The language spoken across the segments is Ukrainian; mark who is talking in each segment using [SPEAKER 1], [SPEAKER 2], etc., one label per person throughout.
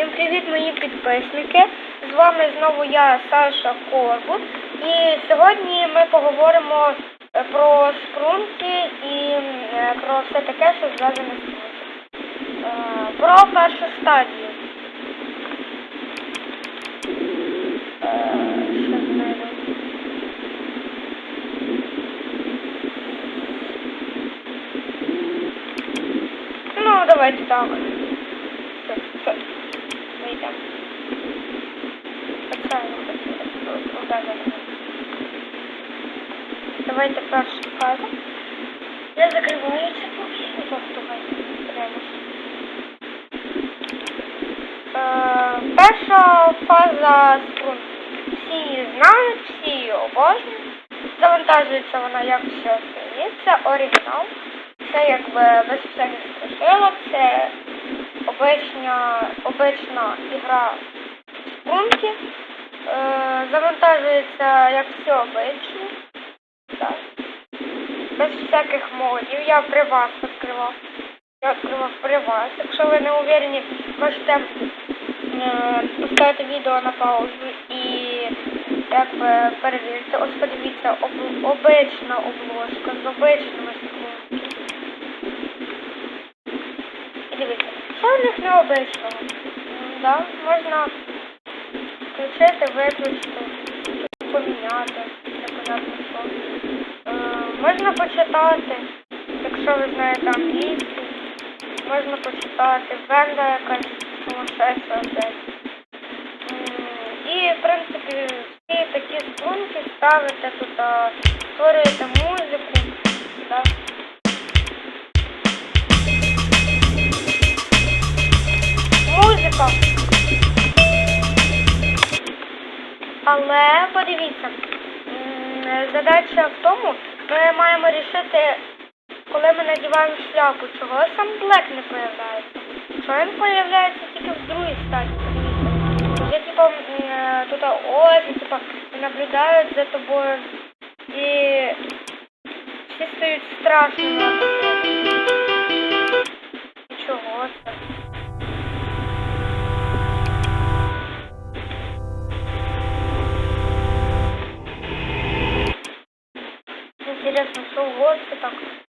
[SPEAKER 1] Всім привіт, мої підписники. З вами знову я, Саша Корбут. І сьогодні ми поговоримо е, про спрунки і е, про все таке, що зв'язане з спрунки. Е, Про першу стадію. Ну, давайте так. Оце я хотіла показати. Давайте першу фазу. Я закриваю поки. Ну, давайте подивимось. Е, перша фаза спрунт. Всі її знають, всі її обожнюють. Завантажується вона як все. Це оригінал. Це якби без всяких страшилок, це обична, обична ігра в спрунті. Е, завантажується як все обично. Так. Без всяких модів. Я при вас відкривав. Я відкривав при вас. Якщо ви не уверені, можете е, відео на паузу і якби перевірити. Ось подивіться, об, обична обложка з обичними склонками. І дивіться, що в них необичного? М, Да, можна включити, виключити, поміняти, непонятно що. Е, можна почитати, якщо ви знаєте англійську, можна почитати, венда якась сумасшедша. М, І, в принципі, всі такі струнки ставите тут, створюєте музику, да. Музика. Але подивіться, задача в тому, ми маємо рішити, коли ми надіваємо шляпу, чого сам Блек не появляється. Що він появляється тільки в другій стадії, подивіться. Вже типа е, тут очі, типа наблюдають за тобою і всі стають страшними. Чого це? Інтересно, що вот так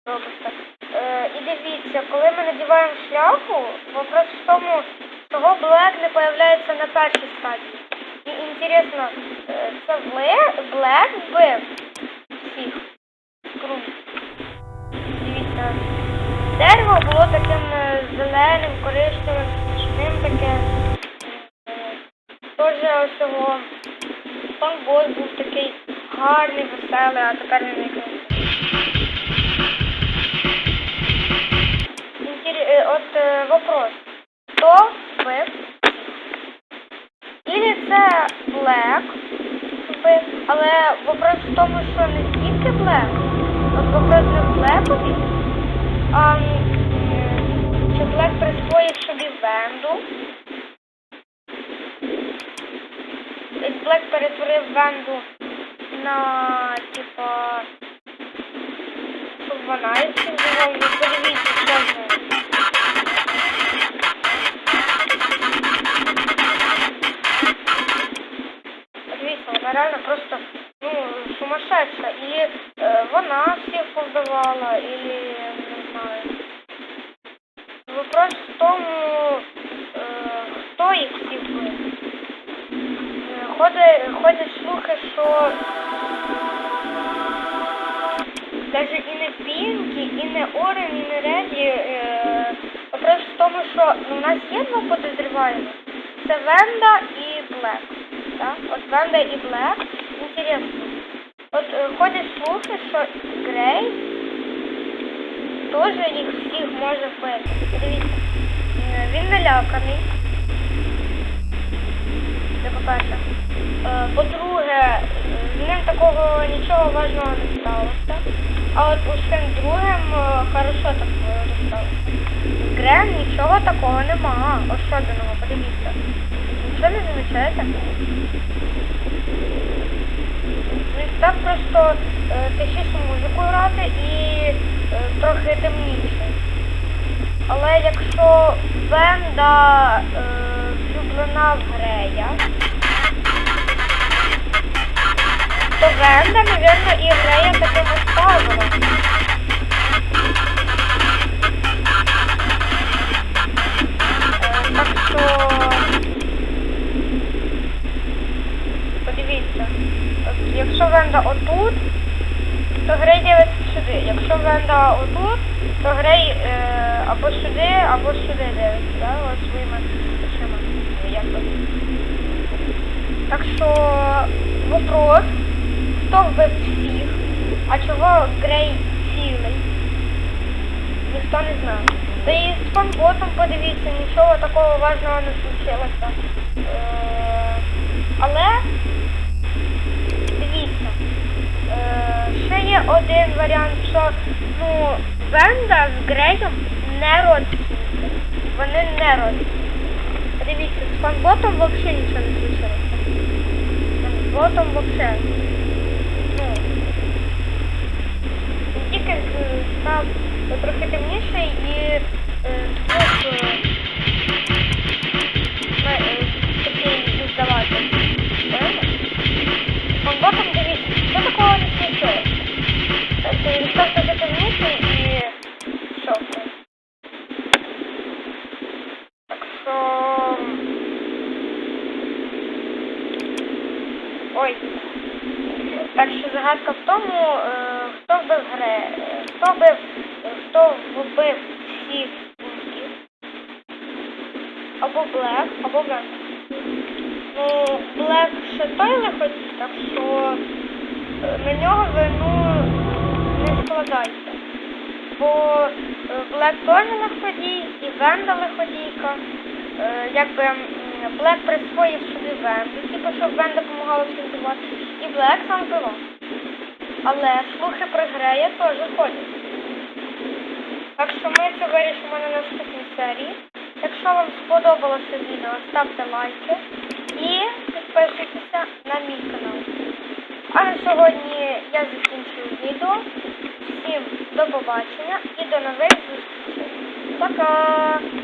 [SPEAKER 1] робиться. Е, і дивіться, коли ми надіваємо шляпу, вопрос в тому, чого Блек не появляється на першій стадії. І інтересно, е, це Блек, вбив всіх скрум. Дивіться, дерево було таким е, зеленим, коричневим, смішним таке. Е, Теж ось його панбос був такий гарний, веселий, а тепер він якийсь. От е, вопрос. Хто вбив? Ілі це Блек але вопрос в тому, що не тільки Блек. От вопрос не в Блекові, е, чи Блек присвоїв собі Венду. Ось Блек перетворив Венду на, типа, щоб вона була. Ви подивіться, що з тому, е, хто їх всіх вбив. Е, Ходять, ходять слухи, що навіть і не Пінкі, і не Орен, і не Реді. Е, вопрос в тому, що ну, у нас є два подозріваємо. Це Венда і Блек. Так? От Венда і Блек. Інтересно. От е, ходять слухи, що Грей теж їх всіх може вбити. Наляканий. Це по-перше. Е, По-друге, з ним такого нічого важного не сталося. А от усім другим е, хорошо так е, сталося. З Грем нічого такого нема. Особливого, подивіться. Нічого не замічаєте? Він став просто тихішу музику грати і трохи темніше. Але якщо Бенда е, всю проклинав Грея, то Венда, мабуть, і Грея таким оставила. Якщо Венда отут, то Грей е, або сюди, або сюди дивиться, да? Ось своїми очима. Так що вопрос, хто вбив всіх, а чого Грей цілий? Ніхто не знає. Та і з фанботом подивіться, нічого такого важного не случилося. Е, але дивіться, е, ще є один варіант, що ну, Венда з Греєм не родственники. Вони не родственники. Дивіться, з фанботом взагалі нічого не случилося. З фанботом взагалі. Ну, тільки е, став трохи темніший і е, звук Ой. Що загадка в тому, е, хто вбив гре, хто вбив, хто вбив всіх бунтів. Або Блек, або Вен. Ну, Блек ще той лиходій, так що е, на нього вину не складайте. Бо е, Блек теж лиходій і Венда лиходійка. Якби Блек присвоїв собі Венду, типу, щоб Венда допомагала всім вбивати. І Блек сам вбивав. Але слухи про Грея теж ходять. Так що ми це вирішимо на наступній серії. Якщо вам сподобалося відео, ставте лайки і підписуйтеся на мій канал. А на сьогодні я закінчую відео. Всім до побачення і до нових зустрічей. Пока!